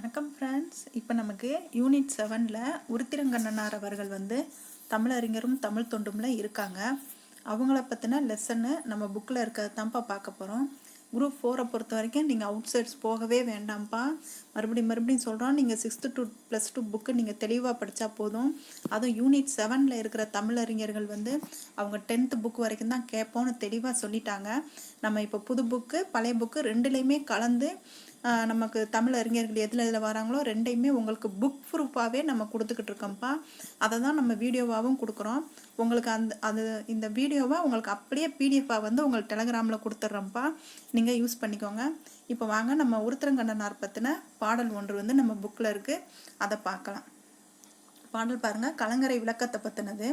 வணக்கம் ஃப்ரெண்ட்ஸ் இப்போ நமக்கு யூனிட் செவனில் உருத்திரங்கண்ணனார் அவர்கள் வந்து தமிழறிஞரும் தமிழ் தொண்டும்ல இருக்காங்க. அவங்கள பற்றின லெசன்னு நம்ம புக்கில் இருக்கிறதாம்ப்பா பார்க்க போகிறோம் குரூப் ஃபோரை பொறுத்த வரைக்கும் நீங்கள் அவுட் சைட்ஸ் போகவே வேண்டாம்ப்பா. மறுபடியும் மறுபடியும் சொல்கிறோம் நீங்கள் sixth to plus two book நீங்கள் தெளிவாக படித்தா போதும். அதுவும் யூனிட் செவனில் இருக்கிற தமிழறிஞர்கள் வந்து அவங்க டென்த்து புக் வரைக்கும் தான் கேட்போம்னு தெளிவாக சொல்லிட்டாங்க. நம்ம இப்போ புது புக்கு பழைய புக்கு ரெண்டுலேயுமே கலந்து நமக்கு தமிழ் அறிஞர்கள் எதில் எதில் வராங்களோ ரெண்டையுமே உங்களுக்கு புக் ப்ரூஃபாகவே நம்ம கொடுத்துக்கிட்டு இருக்கோம்ப்பா. அதை தான் நம்ம வீடியோவாகவும் கொடுக்குறோம். உங்களுக்கு அந்த அது இந்த வீடியோவை உங்களுக்கு அப்படியே பிடிஎஃபாக வந்து உங்களுக்கு டெலகிராமில் கொடுத்துட்றோம்ப்பா. நீங்கள் யூஸ் பண்ணிக்கோங்க. இப்போ வாங்க நம்ம உருத்திரங்கண்ணனார் நாற்பத்தின பாடல் ஒன்று வந்து நம்ம புக்கில் இருக்குது அதை பார்க்கலாம். பாடல் பாருங்க. கலங்கரை விளக்கத்தை பற்றினது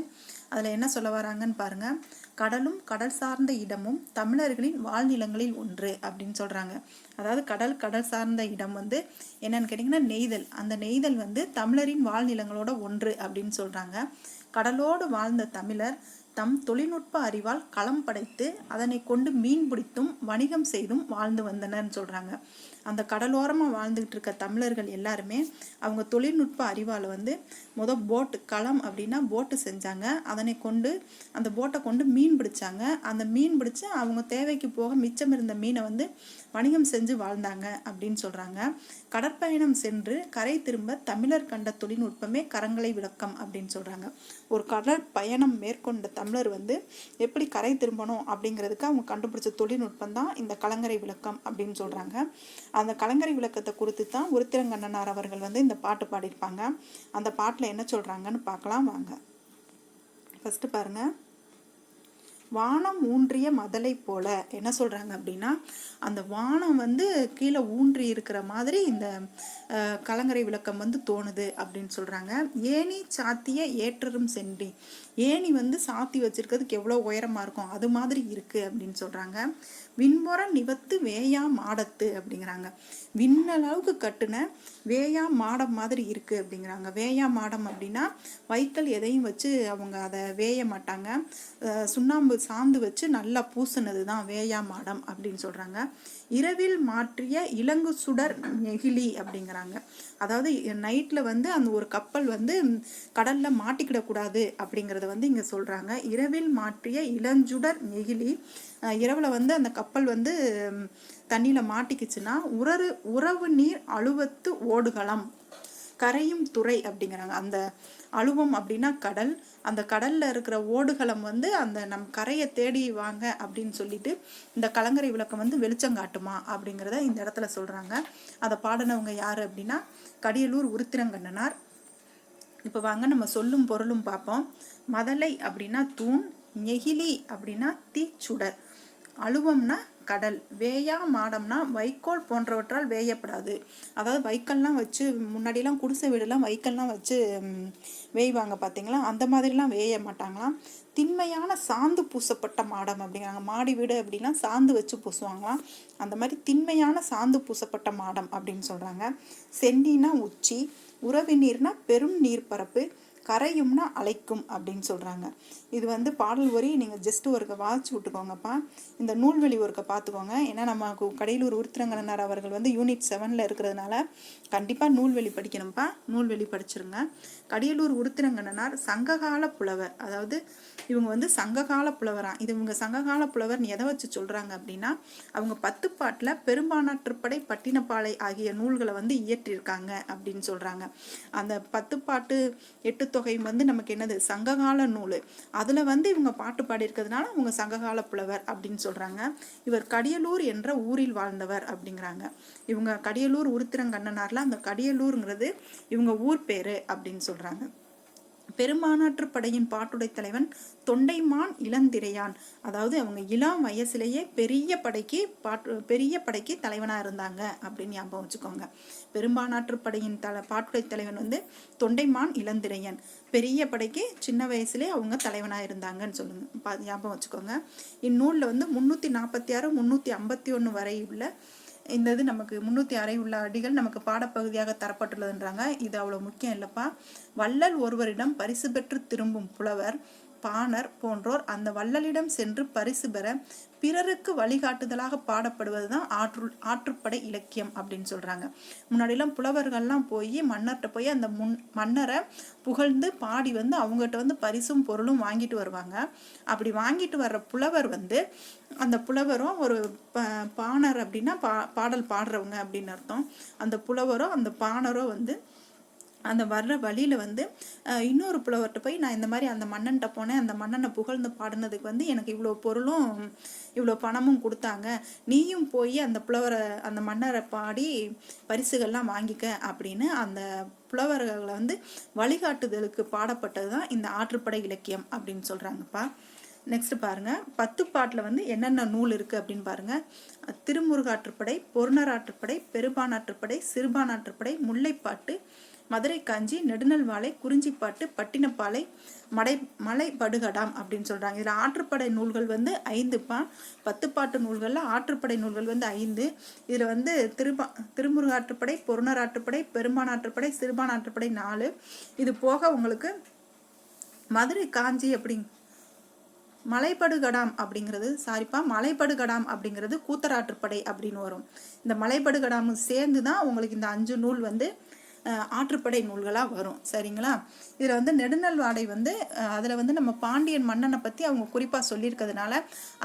அதில் என்ன சொல்ல வராங்கன்னு பாருங்க. கடலும் கடல் சார்ந்த இடமும் தமிழர்களின் வாழ்நிலங்களில் ஒன்று அப்படின்னு சொல்றாங்க. அதாவது கடல் கடல் சார்ந்த இடம் வந்து என்னன்னு கேட்டிங்கன்னா நெய்தல். அந்த நெய்தல் வந்து தமிழரின் வாழ்நிலங்களோட ஒன்று அப்படின்னு சொல்றாங்க. கடலோடு வாழ்ந்த தமிழர் தம் தொழில்நுட்ப அறிவால் களம் படைத்து அதனை கொண்டு மீன் பிடித்தும் வணிகம் செய்தும் வாழ்ந்து வந்தனர்னு சொல்கிறாங்க அந்த கடலோரமாக வாழ்ந்துகிட்டு இருக்க தமிழர்கள் எல்லாருமே அவங்க தொழில்நுட்ப அறிவால் வந்து முத போட்டு களம் அப்படின்னா போட்டு செஞ்சாங்க. அதனை கொண்டு அந்த போட்டை கொண்டு மீன் பிடிச்சாங்க. அந்த மீன் பிடிச்சு அவங்க தேவைக்கு போக மிச்சம் இருந்த மீனை வந்து வணிகம் செஞ்சு வாழ்ந்தாங்க அப்படின்னு சொல்கிறாங்க கடற்பயணம் சென்று கரை திரும்ப தமிழர் கண்ட தொழில்நுட்பமே கரங்களை விளக்கம் அப்படின்னு சொல்கிறாங்க ஒரு கடற்பயணம் பயணம் மேற்கொண்ட தமிழர் வந்து எப்படி கரை திரும்பணும் அப்படிங்கிறதுக்கு அவங்க கண்டுபிடிச்ச தொழில்நுட்பம் தான் இந்த கலங்கரை விளக்கம் அப்படின்னு சொல்கிறாங்க அந்த கலங்கரை விளக்கத்தை குறித்து தான் உருத்திரங்கண்ணனார் அவர்கள் வந்து இந்த பாட்டு பாடியிருப்பாங்க. அந்த பாட்டில் என்ன சொல்கிறாங்கன்னு பார்க்கலாம் வாங்க. ஃபஸ்ட்டு பாருங்கள் வானம் ஊன்றிய மதலை போல. என்ன சொல்றாங்க அப்படின்னா அந்த வானம் வந்து கீழே ஊன்றி இருக்கிற மாதிரி இந்த கலங்கரை விளக்கம் வந்து தோணுது அப்படின்னு சொல்றாங்க. ஏணி சாத்திய ஏற்றரும் சென்றி. ஏணி வந்து சாத்தி வச்சிருக்கிறதுக்கு எவ்வளோ உயரமா இருக்கும்? அது மாதிரி இருக்கு அப்படின்னு சொல்றாங்க. விண்முறை நிவத்து வேயா மாடத்து அப்படிங்கிறாங்க. விண்ணளவுக்கு கட்டுன வேயா மாடம் மாதிரி இருக்கு அப்படிங்கிறாங்க. வேயா மாடம் அப்படின்னா வைக்கல் எதையும் வச்சு அவங்க அதை வேய மாட்டாங்க. சுண்ணாம்பு சாந்து வச்சு நல்லா பூசுனது தான் வேயா மாடம் அப்படின்னு சொல்றாங்க. இரவில் மாற்றிய இலங்கு சுடர் நெகிழி அப்படிங்கிறாங்க. அதாவது நைட்ல வந்து அந்த ஒரு கப்பல் வந்து கடல்ல மாட்டிக்கிடக்கூடாது அப்படிங்கறத வந்து இங்க சொல்றாங்க. இரவில் மாற்றிய இளஞ்சுடர் நெகிழி இரவில் வந்து அந்த கப்பல் வந்து தண்ணியில் மாட்டிக்கிச்சுன்னா உறவு உறவு நீர் அழுவத்து ஓடுகளம். கரையும் துறை அப்படிங்கிறாங்க. அந்த அழுவம் அப்படின்னா கடல். அந்த கடல்ல இருக்கிற ஓடுகளம் வந்து அந்த நம் கரையை தேடி வாங்க அப்படின்னு சொல்லிட்டு இந்த கலங்கரை விளக்கம் வந்து வெளிச்சம் காட்டுமா அப்படிங்கிறத இந்த இடத்துல சொல்றாங்க. அதை பாடினவங்க யார் அப்படின்னா கடியலூர் உருத்திரங்கண்ணனார். இப்போ வாங்க நம்ம சொல்லும் பொருளும் பார்ப்போம். மதலை அப்படின்னா தூண் நெகிழி அப்படின்னா தீச்சுடர். அழுவம்னா கடல் வேயா மாடம்னா வைக்கோல் போன்றவற்றால் வேயப்படாது. அதாவது வைக்கல்லாம் வச்சு முன்னாடிலாம் குடிசை வீடெல்லாம் வைக்கல்லாம் வச்சு வேய்வாங்க பார்த்தீங்களா அந்த மாதிரிலாம் வேய மாட்டாங்களாம். திண்மையான சாந்து பூசப்பட்ட மாடம் அப்படிங்கிறாங்க. மாடி வீடு அப்படின்னா சாந்து வச்சு பூசுவாங்களாம். அந்த மாதிரி திண்மையான சாந்து பூசப்பட்ட மாடம் அப்படின்னு சொல்கிறாங்க சென்னினா உச்சி உறவு நீர்னா பெரும் நீர்ப்பரப்பு கரையும்னா அழைக்கும் அப்படின்னு சொல்கிறாங்க இது வந்து பாடல் வரி நீங்கள் ஜஸ்ட் ஒருக்க வாசிச்சு விட்டுக்கோங்கப்பா. இந்த நூல்வெளி ஒருக்க பார்த்துக்கோங்க ஏன்னா நம்ம கடையிலூர் உருத்திரங்கண்ணனார் அவர்கள் வந்து யூனிட் செவனில் இருக்கிறதுனால கண்டிப்பாக நூல்வெளி படிக்கணும்ப்பா. நூல்வெளி படிச்சிருங்க. கடியலூர் உருத்திரங்கண்ணனார் சங்ககால புலவர். அதாவது இவங்க வந்து சங்ககால புலவராக இது இவங்க சங்ககால புலவர்னு எதை வச்சு சொல்கிறாங்க அப்படின்னா அவங்க பத்து பாட்டில் பெரும்பானாற்றுப்படை பட்டினப்பாலை ஆகிய நூல்களை வந்து இயற்றியிருக்காங்க அப்படின்னு சொல்கிறாங்க அந்த பத்து பாட்டு எட்டு தொகையும் வந்து நமக்கு என்னது? சங்ககால நூல். அதில் வந்து இவங்க பாட்டு பாடியிருக்கிறதுனால அவங்க சங்ககால புலவர் அப்படின்னு சொல்கிறாங்க இவர் கடியலூர் என்ற ஊரில் வாழ்ந்தவர் அப்படிங்கிறாங்க. இவங்க கடியலூர் உருத்திரங்கண்ணனார்ல அந்த கடியலூருங்கிறது இவங்க ஊர் பேர் அப்படின்னு சொல்கிறாங்க பெருமானாற்று படையின் பாட்டுடை தலைவன் தொண்டைமான் இளந்திரையான். அதாவது அவங்க இளம் வயசுலேயே பெரிய படைக்கு பாட்டு பெரிய படைக்கு தலைவனாக இருந்தாங்க அப்படின்னு ஞாபகம் வச்சுக்கோங்க. பெரும்பானாற்று படையின் தல பாட்டுடை தலைவன் வந்து தொண்டைமான் இளந்திரையன். பெரிய படைக்கு சின்ன வயசுலேயே அவங்க தலைவனாக இருந்தாங்கன்னு சொல்லுங்க பா- ஞாபகம் வச்சுக்கோங்க. இந்நூலில் வந்து முந்நூற்றி நாற்பத்தி ஆறு முந்நூற்றி ஐம்பத்தி ஒன்று வரை உள்ள இந்த இது நமக்கு முன்னூத்தி அறை உள்ள அடிகள் நமக்கு பாடப்பகுதியாக தரப்பட்டுள்ளதுன்றாங்க. இது அவ்வளவு முக்கியம் இல்லப்பா. வள்ளல் ஒருவரிடம் பரிசு பெற்று திரும்பும் புலவர் பாணர் போன்றோர் அந்த வள்ளலிடம் சென்று பரிசு பெற பிறருக்கு வழிகாட்டுதலாக பாடப்படுவது தான் ஆற்று ஆற்றுப்படை இலக்கியம் அப்படின்னு சொல்கிறாங்க முன்னாடிலாம் புலவர்கள்லாம் போய் மன்னர்கிட்ட போய் அந்த முன் மன்னரை புகழ்ந்து பாடி வந்து அவங்ககிட்ட வந்து பரிசும் பொருளும் வாங்கிட்டு வருவாங்க. அப்படி வாங்கிட்டு வர்ற புலவர் வந்து அந்த புலவரும் ஒரு ப பாணர் அப்படின்னா பா பாடல் பாடுறவங்க அப்படின்னு அர்த்தம். அந்த புலவரும் அந்த பாணரும் வந்து அந்த வர்ற வழியில் வந்து இன்னொரு புலவர்கிட்ட போய் நான் இந்த மாதிரி அந்த மன்னன்கிட்ட போனேன். அந்த மன்னனை புகழ்ந்து பாடினதுக்கு வந்து எனக்கு இவ்வளோ பொருளும் இவ்வளோ பணமும் கொடுத்தாங்க. நீயும் போய் அந்த புலவரை அந்த மன்னரை பாடி பரிசுகள்லாம் வாங்கிக்க அப்படின்னு அந்த புலவர்களை வந்து வழிகாட்டுதலுக்கு பாடப்பட்டது தான் இந்த ஆற்றுப்படை இலக்கியம் அப்படின்னு சொல்கிறாங்கப்பா நெக்ஸ்ட் பாருங்க. பத்து பாட்டில் வந்து என்னென்ன நூல் இருக்குது அப்படின்னு பாருங்க. திருமுருகாற்றுப்படை பொருணராற்றுப்படை பெருபானாற்றுப்படை சிறுபானாற்றுப்படை முல்லைப்பாட்டு மதுரை காஞ்சி நெடுநல்வாழை குறிஞ்சிப்பாட்டு பட்டினப்பாலை மடை மலை படுகடாம் அப்படின்னு சொல்கிறாங்க இதில் ஆற்றுப்படை நூல்கள் வந்து ஐந்துப்பா பத்து பாட்டு நூல்களில் ஆற்றுப்படை நூல்கள் வந்து ஐந்து. இதில் வந்து திருபா திருமுருகாற்றுப்படை பொருணராற்றுப்படை பெரும்பானாற்றுப்படை சிறுபானாற்றுப்படை நாலு. இது போக உங்களுக்கு மதுரை காஞ்சி அப்படி மலைப்படுகடாம் அப்படிங்கிறது சாரிப்பா மலைப்படுகடாம் அப்படிங்கிறது கூத்தராற்றுப்படை அப்படின்னு வரும். இந்த மலைப்படுகடாமும் சேர்ந்து தான் உங்களுக்கு இந்த அஞ்சு நூல் வந்து ஆற்றுப்படை நூல்களாக வரும். சரிங்களா? இதில் வந்து நெடுநல் வாடை வந்து அதில் வந்து நம்ம பாண்டியன் மன்னனை பற்றி அவங்க குறிப்பாக சொல்லியிருக்கிறதுனால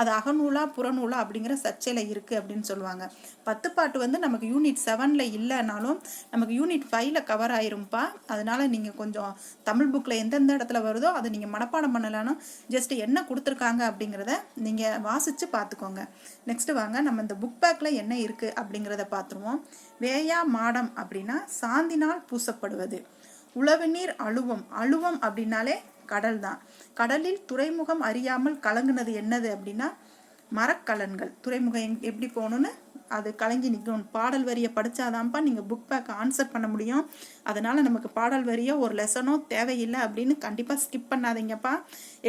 அது அகநூலா புறநூலா அப்படிங்கிற சர்ச்சையில் இருக்குது அப்படின்னு சொல்லுவாங்க. பத்து பாட்டு வந்து நமக்கு யூனிட் செவனில் இல்லைனாலும் நமக்கு யூனிட் ஃபைவ்ல கவர் ஆயிரும்ப்பா அதனால் நீங்கள் கொஞ்சம் தமிழ் புக்கில் எந்தெந்த இடத்துல வருதோ அதை நீங்கள் மனப்பாடம் பண்ணலான்னு ஜஸ்ட் என்ன கொடுத்துருக்காங்க அப்படிங்கிறத நீங்கள் வாசித்து பார்த்துக்கோங்க. நெக்ஸ்ட்டு வாங்க நம்ம இந்த புக் பேக்கில் என்ன இருக்குது அப்படிங்கிறத பார்த்துருவோம். வேயா மாடம் அப்படின்னா சாந்தினால் பூசப்படுவது. உழவு நீர் அழுவம். அழுவம் அப்படின்னாலே கடல் தான். கடலில் துறைமுகம் அறியாமல் கலங்குனது என்னது அப்படின்னா மரக்கலன்கள். துறைமுகம் எப்படி போகணுன்னு அது கலங்கி நிற்கும். பாடல் வரியை படித்தாதான்ப்பா நீங்கள் புக் பேக் ஆன்சர் பண்ண முடியும். அதனால் நமக்கு பாடல் வரியோ ஒரு லெசனோ தேவையில்லை அப்படின்னு கண்டிப்பாக ஸ்கிப் பண்ணாதீங்கப்பா.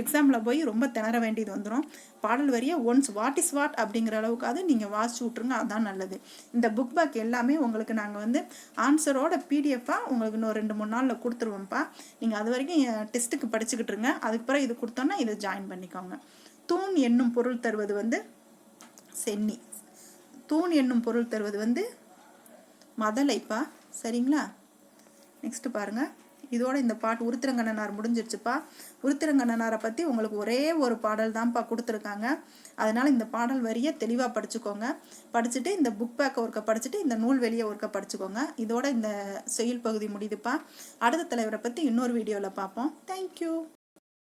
எக்ஸாமில் போய் ரொம்ப திணற வேண்டியது வந்துடும் பாடல் வரியை ஒன்ஸ் வாட் இஸ் வாட் அப்படிங்கிற அளவுக்காவது நீங்கள் வாசிச்சு விட்ருங்க அதுதான் நல்லது. இந்த புக் பேக் எல்லாமே உங்களுக்கு நாங்கள் வந்து ஆன்சரோட பிடிஎஃபாக உங்களுக்கு இன்னும் ரெண்டு மூணு நாளில் கொடுத்துருவோம்ப்பா. நீங்கள் அது வரைக்கும் டெஸ்ட்டுக்கு படிச்சுக்கிட்டு இருங்க. அதுக்கு பிறகு இது கொடுத்தோன்னா இதை ஜாயின் பண்ணிக்கோங்க. தூண் என்னும் பொருள் தருவது வந்து சென்னி. தூண் என்னும் பொருள் தருவது வந்து மதலைப்பா. சரிங்களா? நெக்ஸ்ட் பாருங்கள் இதோட இந்த பாட்டு உருத்திரங்கண்ணனார் முடிஞ்சிருச்சுப்பா. உருத்திரங்கண்ணனாரை பற்றி உங்களுக்கு ஒரே ஒரு பாடல் தான்ப்பா கொடுத்துருக்காங்க. அதனால் இந்த பாடல் வரியை தெளிவாக படிச்சுக்கோங்க. படிச்சுட்டு இந்த புக் பேக்கை ஒருக்க படிச்சுட்டு இந்த நூல் வெளியே ஒருக்க படிச்சுக்கோங்க. இதோட இந்த செயல் பகுதி முடியுதுப்பா. அடுத்த தலைவரை பற்றி இன்னொரு வீடியோவில் பார்ப்போம். தேங்க்யூ